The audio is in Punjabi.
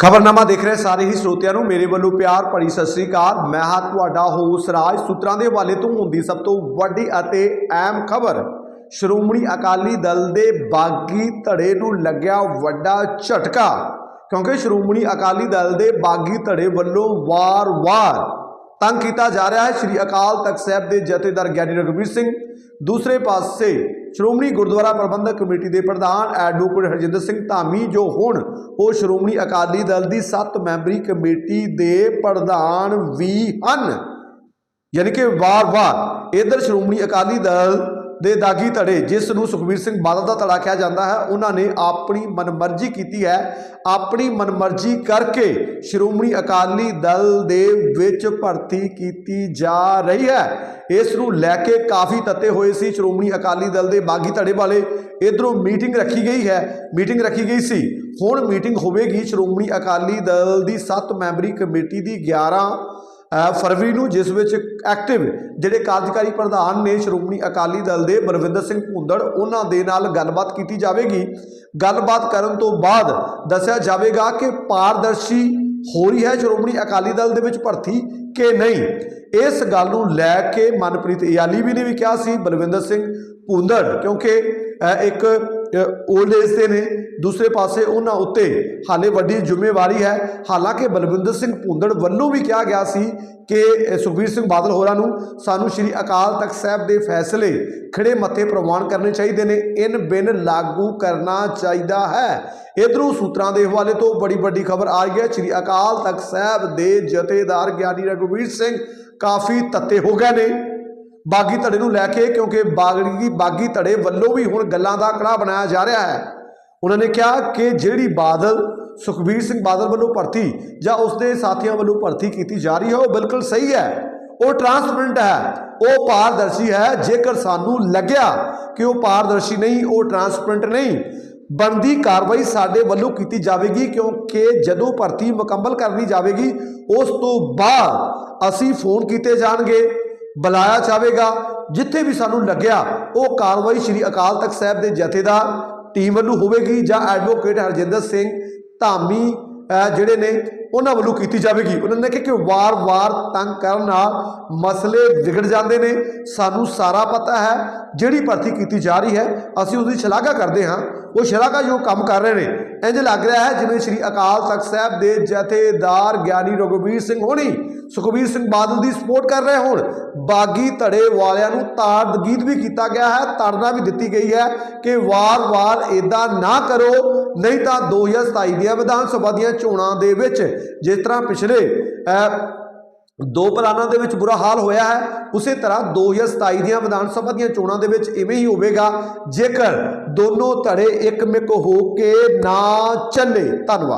ਖਬਰਨਾਮਾ ਦੇਖ ਰਹੇ ਸਾਰੇ ਹੀ ਸਰੋਤਿਆਂ ਨੂੰ ਮੇਰੇ ਵੱਲੋਂ ਪਿਆਰ ਭਰੀ ਸਤਿ ਸ੍ਰੀ ਅਕਾਲ। ਮੈਂ ਹਾਂ ਤੁਹਾਡਾ ਹੋਸ ਰਾਜ। ਸੂਤਰਾਂ ਦੇ ਹਵਾਲੇ ਤੋਂ ਹੁੰਦੀ ਸਭ ਤੋਂ ਵੱਡੀ ਅਤੇ ਅਹਿਮ ਖਬਰ, ਸ਼੍ਰੋਮਣੀ ਅਕਾਲੀ ਦਲ ਦੇ ਬਾਗੀ ਧੜੇ ਨੂੰ ਲੱਗਿਆ ਵੱਡਾ ਝਟਕਾ, ਕਿਉਂਕਿ ਸ਼੍ਰੋਮਣੀ ਅਕਾਲੀ ਦਲ ਦੇ ਬਾਗੀ ਧੜੇ ਵੱਲੋਂ ਵਾਰ-ਵਾਰ ਤੰਗ ਕੀਤਾ ਜਾ ਰਿਹਾ ਹੈ। ਸ਼੍ਰੀ ਅਕਾਲ ਤਖਤ ਸਾਹਿਬ ਦੇ ਜਥੇਦਾਰ ਗਿਆਨੀ ਰਘਬੀਰ ਸਿੰਘ। ਦੂਸਰੇ ਪਾਸੇ ਸ਼੍ਰੋਮਣੀ ਗੁਰਦੁਆਰਾ ਪ੍ਰਬੰਧਕ ਕਮੇਟੀ ਦੇ ਪ੍ਰਧਾਨ ਐਡਵੋਕੇਟ ਹਰਜਿੰਦਰ ਸਿੰਘ ਧਾਮੀ ਜੋ ਹੁਣ ਉਹ ਸ਼੍ਰੋਮਣੀ ਅਕਾਲੀ ਦਲ ਦੀ 7 ਮੈਂਬਰੀ ਕਮੇਟੀ ਦੇ ਪ੍ਰਧਾਨ ਵੀ ਹਨ। ਯਾਨੀ ਕਿ ਵਾਰ-ਵਾਰ ਇਧਰ ਸ਼੍ਰੋਮਣੀ ਅਕਾਲੀ ਦਲ ਦੇ ਦਾਗੀ ਧੜੇ, ਜਿਸ ਨੂੰ ਸੁਖਬੀਰ ਸਿੰਘ ਬਾਦਲ ਦਾ ਧੜਾ ਕਿਹਾ ਜਾਂਦਾ ਹੈ, ਉਹਨਾਂ ਨੇ ਆਪਣੀ ਮਨਮਰਜ਼ੀ ਕੀਤੀ ਹੈ। ਆਪਣੀ ਮਨਮਰਜ਼ੀ ਕਰਕੇ ਸ਼੍ਰੋਮਣੀ ਅਕਾਲੀ ਦਲ ਦੇ ਵਿੱਚ ਭਰਤੀ ਕੀਤੀ ਜਾ ਰਹੀ ਹੈ। ਇਸ ਨੂੰ ਲੈ ਕੇ ਕਾਫੀ ਤੱਤੇ ਹੋਏ ਸੀ ਸ਼੍ਰੋਮਣੀ ਅਕਾਲੀ ਦਲ ਦੇ ਬਾਗੀ ਧੜੇ ਵਾਲੇ। ਇਧਰੋਂ ਮੀਟਿੰਗ ਰੱਖੀ ਗਈ ਹੈ, ਮੀਟਿੰਗ ਰੱਖੀ ਗਈ ਸੀ। ਹੁਣ ਮੀਟਿੰਗ ਹੋਵੇਗੀ ਸ਼੍ਰੋਮਣੀ ਅਕਾਲੀ ਦਲ ਦੀ 7 ਮੈਂਬਰੀ ਕਮੇਟੀ ਦੀ 11 ਫਰਵਰੀ ਨੂੰ ਜਿਸ ਵਿੱਚ ਐਕਟਿਵ ਜਿਹੜੇ ਕਾਰਜਕਾਰੀ ਪ੍ਰਧਾਨ ਨੇ ਸ਼੍ਰੋਮਣੀ ਅਕਾਲੀ ਦਲ ਦੇ ਬਰਵਿੰਦਰ ਸਿੰਘ ਭੁੰਦੜ, ਉਹਨਾਂ ਦੇ ਨਾਲ ਗੱਲਬਾਤ ਕੀਤੀ ਜਾਵੇਗੀ। ਗੱਲਬਾਤ ਕਰਨ ਤੋਂ ਬਾਅਦ ਦੱਸਿਆ ਜਾਵੇਗਾ ਕਿ ਪਾਰਦਰਸ਼ੀ ਹੋ ਰਹੀ ਹੈ ਸ਼੍ਰੋਮਣੀ ਅਕਾਲੀ ਦਲ ਦੇ ਵਿੱਚ ਭਰਤੀ ਕਿ ਨਹੀਂ। ਇਸ ਗੱਲ ਨੂੰ ਲੈ ਕੇ ਮਨਪ੍ਰੀਤ ਇਆਲੀ ਵੀ ਨੇ ਵੀ ਕਿਹਾ ਸੀ, ਬਲਵਿੰਦਰ ਸਿੰਘ ਭੁੰਦੜ, ਕਿਉਂਕਿ ਇੱਕ 올ਡ ਏਜ ਦੇ ਨੇ, ਦੂਸਰੇ ਪਾਸੇ ਉਹਨਾਂ ਉੱਤੇ ਹਾਲੇ ਵੱਡੀ ਜ਼ਿੰਮੇਵਾਰੀ ਹੈ। ਹਾਲਾਂਕਿ ਬਲਵਿੰਦਰ ਸਿੰਘ ਭੁੰਦੜ ਵੱਲੋਂ ਵੀ ਕਿਹਾ ਗਿਆ ਸੀ ਕਿ ਸੁਖਬੀਰ ਸਿੰਘ ਬਾਦਲ ਹੋਰਾਂ ਨੂੰ ਸਾਨੂੰ ਸ੍ਰੀ ਅਕਾਲ ਤਖਤ ਸਾਹਿਬ ਦੇ ਫੈਸਲੇ ਖੜੇ ਮੱਥੇ ਪ੍ਰਵਾਨ ਕਰਨੇ ਚਾਹੀਦੇ ਨੇ। ਇਨ ਬਿਨ ਲਾਗੂ ਕਰਨਾ ਚਾਹੀਦਾ ਹੈ। ਇਧਰੋਂ ਸੂਤਰਾਂ ਦੇ ਹਵਾਲੇ ਤੋਂ ਬੜੀ ਵੱਡੀ ਖਬਰ ਆ ਰਹੀ ਹੈ। ਸ੍ਰੀ ਅਕਾਲ ਤਖਤ ਸਾਹਿਬ ਦੇ ਜਥੇਦਾਰ ਗਿਆਨੀ ਰਘੁਵੀਰ ਸਿੰਘ ਕਾਫੀ ਤੱਤੇ ਹੋ ਗਏ ਨੇ। ਬਾਗੀ ਧੜੇ ਨੂੰ ਲੈ ਕੇ, ਕਿਉਂਕਿ ਬਾਗੀ ਬਾਗੀ ਧੜੇ ਵੱਲੋਂ ਵੀ ਹੁਣ ਗੱਲਾਂ ਦਾ ਕੜਾ ਬਣਾਇਆ ਜਾ ਰਿਹਾ ਹੈ। ਉਹਨਾਂ ਨੇ ਕਿਹਾ ਕਿ ਜਿਹੜੀ ਬਾਦਲ, ਸੁਖਬੀਰ ਸਿੰਘ ਬਾਦਲ ਵੱਲੋਂ ਭਰਤੀ ਜਾਂ ਉਸਦੇ ਸਾਥੀਆਂ ਵੱਲੋਂ ਭਰਤੀ ਕੀਤੀ ਜਾ ਰਹੀ ਹੈ, ਉਹ ਬਿਲਕੁਲ ਸਹੀ ਹੈ। ਉਹ ਟਰਾਂਸਪਰੈਂਟ ਹੈ, ਉਹ ਪਾਰਦਰਸ਼ੀ ਹੈ। ਜੇਕਰ ਸਾਨੂੰ ਲੱਗਿਆ ਕਿ ਉਹ ਪਾਰਦਰਸ਼ੀ ਨਹੀਂ, ਉਹ ਟਰਾਂਸਪਰੈਂਟ ਨਹੀਂ, ਬਣਦੀ ਕਾਰਵਾਈ ਸਾਡੇ ਵੱਲੋਂ ਕੀਤੀ ਜਾਵੇਗੀ, ਕਿਉਂਕਿ ਜਦੋਂ ਭਰਤੀ ਮੁਕੰਮਲ ਕਰਨੀ ਜਾਵੇਗੀ, ਉਸ ਤੋਂ ਬਾਅਦ ਅਸੀਂ ਫੋਨ ਕੀਤੇ ਜਾਣਗੇ। ਬੁਲਾਇਆ ਜਾਵੇਗਾ। ਜਿੱਥੇ ਵੀ ਸਾਨੂੰ ਲੱਗਿਆ, ਉਹ ਕਾਰਵਾਈ ਸ੍ਰੀ ਅਕਾਲ ਤਖਤ ਸਾਹਿਬ ਦੇ ਜਥੇਦਾਰ ਟੀਮ ਵੱਲੋਂ ਹੋਵੇਗੀ ਜਾਂ ਐਡਵੋਕੇਟ ਹਰਜਿੰਦਰ ਸਿੰਘ ਧਾਮੀ ਜਿਹੜੇ ਨੇ, ਉਹਨਾਂ ਵੱਲੋਂ ਕੀਤੀ ਜਾਵੇਗੀ। ਉਹਨਾਂ ਨੇ ਕਿਹਾ ਕਿ ਵਾਰ-ਵਾਰ ਤੰਗ ਕਰਨ ਨਾਲ ਮਸਲੇ ਵਿਗੜ ਜਾਂਦੇ ਨੇ। ਸਾਨੂੰ ਸਾਰਾ ਪਤਾ ਹੈ, ਜਿਹੜੀ ਭਰਤੀ ਕੀਤੀ ਜਾ ਰਹੀ ਹੈ, ਅਸੀਂ ਉਹਦੀ ਸ਼ਲਾਘਾ ਕਰਦੇ ਹਾਂ। ਉਹ ਸ਼ਲਾਘਾਯੋਗ ਕੰਮ ਕਰ ਰਹੇ ਨੇ। ਇੰਜ ਲੱਗ ਰਿਹਾ ਹੈ ਜਿਵੇਂ ਸ੍ਰੀ ਅਕਾਲ ਤਖਤ ਸਾਹਿਬ ਦੇ ਜਥੇਦਾਰ ਗਿਆਨੀ ਰਘੁਬੀਰ ਸਿੰਘ ਹੋਣੀ ਸੁਖਬੀਰ ਸਿੰਘ ਬਾਦਲ ਦੀ ਸਪੋਰਟ ਕਰ ਰਹੇ ਹੋਣ। ਬਾਗੀ ਧੜੇ ਵਾਲਿਆਂ ਨੂੰ ਤਾੜ ਵੀ ਕੀਤਾ ਗਿਆ ਹੈ, ਤਾੜਨਾ ਵੀ ਦਿੱਤੀ ਗਈ ਹੈ ਕਿ ਵਾਰ-ਵਾਰ ਇਦਾਂ ਨਾ ਕਰੋ, ਨਹੀਂ ਤਾਂ 2027 ਦੀਆਂ ਵਿਧਾਨ ਸਭਾ ਦੀਆਂ ਚੋਣਾਂ ਦੇ ਵਿੱਚ ਜਿਸ ਤਰ੍ਹਾਂ ਪਿਛਲੇ ਦੋ ਪਲਾਨਾਂ ਦੇ ਵਿੱਚ ਬੁਰਾ ਹਾਲ ਹੋਇਆ ਹੈ। ਉਸੇ ਤਰ੍ਹਾਂ 2027 ਦੀਆਂ ਵਿਧਾਨ ਸਭਾ ਦੀਆਂ ਚੋਣਾਂ ਦੇ ਵਿੱਚ ਇਵੇਂ ਹੀ ਹੋਵੇਗਾ, ਜੇਕਰ ਦੋਨੋਂ ਧੜੇ ਇੱਕਮਿਕ ਹੋ ਕੇ ਨਾ ਚੱਲੇ। ਧੰਨਵਾਦ।